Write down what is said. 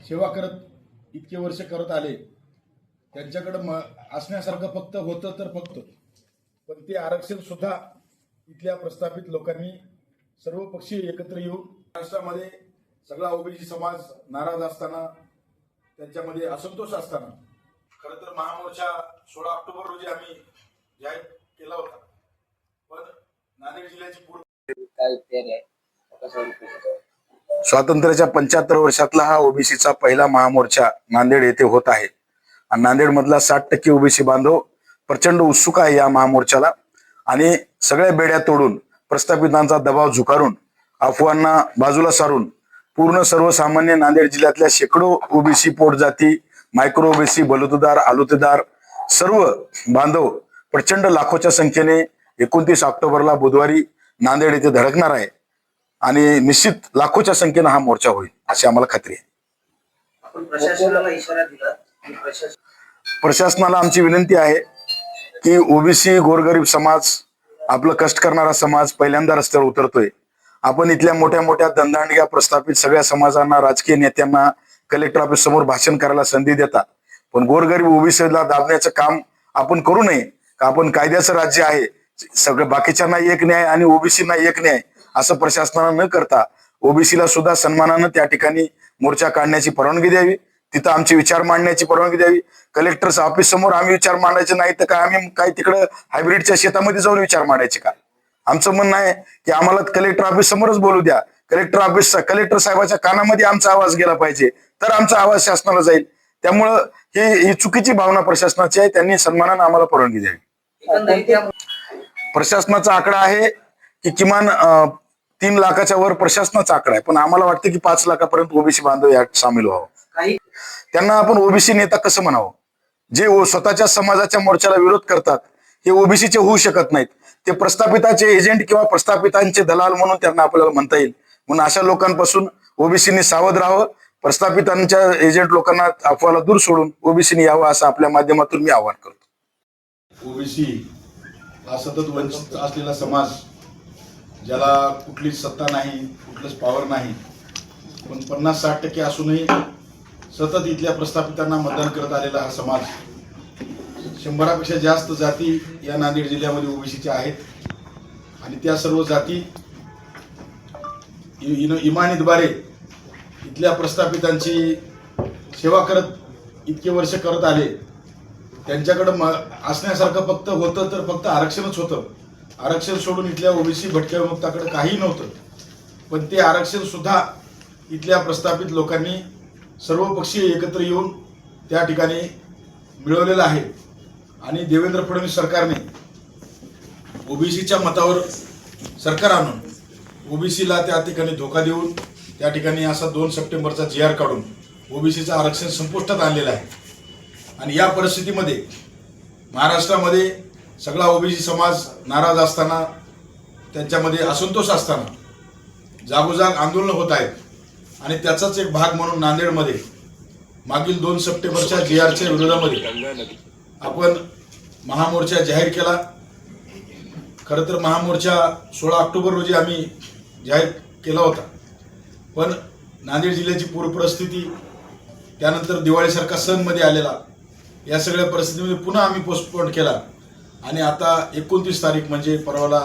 सेवा करत इतके वर्ष करत आले. त्यांच्याकडं म असण्यासारखं फक्त होतं तर फक्त. पण ते आरक्षण सुद्धा इथल्या प्रस्थापित लोकांनी सर्व पक्षीय एकत्र येऊन महाराष्ट्रामध्ये सगळा ओबीसी समाज नाराज असताना त्यांच्यामध्ये असंतोष असताना खरं तर महामोर्चा सोळा ऑक्टोबर रोजी आम्ही जाहीर केला होता. पण नांदेड जिल्ह्याची पूर्ण काय स्वातंत्र्याच्या पंच्याहत्तर वर्षातला हा ओबीसीचा पहिला महामोर्चा नांदेड येथे होत आहे. आणि नांदेड मधला साठ टक्के ओबीसी बांधव प्रचंड उत्सुक आहे या महामोर्चाला. आणि सगळ्या बेड्या तोडून प्रस्थापितांचा दबाव झुकारून अफवांना बाजूला सारून पूर्ण सर्वसामान्य नांदेड जिल्ह्यातल्या शेकडो ओबीसी पोटजाती मायक्रो ओबीसी बलुतदार आलुतेदार सर्व बांधव प्रचंड लाखोच्या संख्येने एकोणतीस ऑक्टोबरला बुधवारी नांदेड येथे धडकणार आहे. आणि निश्चित लाखोच्या संख्येनं हा मोर्चा होईल अशी आम्हाला खात्री आहे. प्रशासनाला आमची विनंती आहे की ओबीसी गोरगरीब समाज आपलं कष्ट करणारा समाज पहिल्यांदा रस्त्यावर उतरतोय. आपण इथल्या मोठ्या मोठ्या दंदांडग्या प्रस्थापित सगळ्या समाजांना राजकीय नेत्यांना कलेक्टर ऑफिस समोर भाषण करायला संधी देतात. पण गोरगरीब ओबीसीला दाबण्याचं काम आपण करू नये. का आपण कायद्याचं राज्य आहे. सगळं बाकीच्यांना एक न्याय आणि ओबीसीना एक न्याय. असं प्रशासनानं न करता ओबीसीला सुद्धा सन्मानानं त्या ठिकाणी मोर्चा काढण्याची परवानगी द्यावी. तिथं आमचे विचार मांडण्याची परवानगी द्यावी. कलेक्टर ऑफिस समोर आम्ही विचार मांडायचे नाही तर काय आम्ही काय तिकडं हायब्रिडच्या शेतामध्ये जाऊन विचार मांडायचे का? आमचं म्हणणं आहे की आम्हाला कलेक्टर ऑफिस समोरच बोलू द्या. कलेक्टर ऑफिस कलेक्टर साहेबाच्या कानामध्ये आमचा आवाज गेला पाहिजे. तर आमचा आवाज शासनाला जाईल. त्यामुळं ही ही चुकीची भावना प्रशासनाची आहे. त्यांनी सन्मानानं आम्हाला परवानगी द्यावी. प्रशासनाचा आकडा आहे की किमान तीन लाखाच्या वर प्रशासनाचा आकडा आहे. पण आम्हाला वाटतं की पाच लाखापर्यंत ओबीसी बांधव यात सामील व्हावं. काही त्यांना आपण ओबीसी नेता कसं म्हणावं? जे स्वतःच्या समाजाच्या मोर्चाला विरोध करतात हे ओबीसीचे होऊ शकत नाहीत. ते प्रस्थापिताचे एजंट किंवा प्रस्थापितांचे दलाल म्हणून त्यांना आपल्याला म्हणता येईल. म्हणून अशा लोकांपासून ओबीसीनी सावध राहावं. प्रस्थापितांच्या एजंट लोकांना अफवाला दूर सोडून ओबीसीनी यावं असं आपल्या माध्यमातून मी आवाहन करतो. ओबीसी हा सतत वंचित असलेला समाज ज्याला कुठलीच सत्ता नाही कुठलंच पॉवर नाही पण पन्नास साठ टक्के असूनही सतत इथल्या प्रस्थापितांना मतदान करत आलेला हा समाज शंभरापेक्षा जास्त जाती या नांदेड जिल्ह्यामध्ये ओबीसीच्या आहेत. आणि त्या सर्व जाती इ- इन- इमानीद्वारे इथल्या प्रस्थापितांची सेवा करत इतके वर्ष करत आले. त्यांच्याकडं म असण्यासारखं फक्त होतं तर फक्त आरक्षणच होतं. आरक्षण सोडून इथल्या ओबीसी भटक्या विमुक्ताकडे काही नव्हतं. पण ते आरक्षण सुद्धा इथल्या प्रस्थापित लोकांनी सर्व पक्षीय एकत्र येऊन त्या ठिकाणी मिळवलेलं आहे. आणि देवेंद्र फडणवीस सरकारने ओबीसीच्या मतावर सरकार आणून ओबीसीला त्या ठिकाणी धोका देऊन त्या ठिकाणी असा दोन सप्टेंबरचा जी आर काढून ओबीसीचं आरक्षण संपुष्टात आणलेलं आहे. आणि या परिस्थितीमध्ये महाराष्ट्रामध्ये सगळा ओबीसी समाज नाराज असताना त्यांच्यामध्ये असंतोष असताना जागोजाग आंदोलनं होत आहेत. आणि त्याचाच एक भाग म्हणून नांदेडमध्ये मागील दोन सप्टेंबरच्या जी आरच्या विरोधामध्ये आपण महामोर्चा जाहीर केला. खरं तर महामोर्चा सोळा ऑक्टोबर रोजी आम्ही जाहीर केला होता. पण नांदेड जिल्ह्याची पूर परिस्थिती त्यानंतर दिवाळीसारखा सणमध्ये आलेला या सगळ्या परिस्थितीमध्ये पुन्हा आम्ही पोस्टपोन केला. आणि आता एकोणतीस तारीख म्हणजे परवाला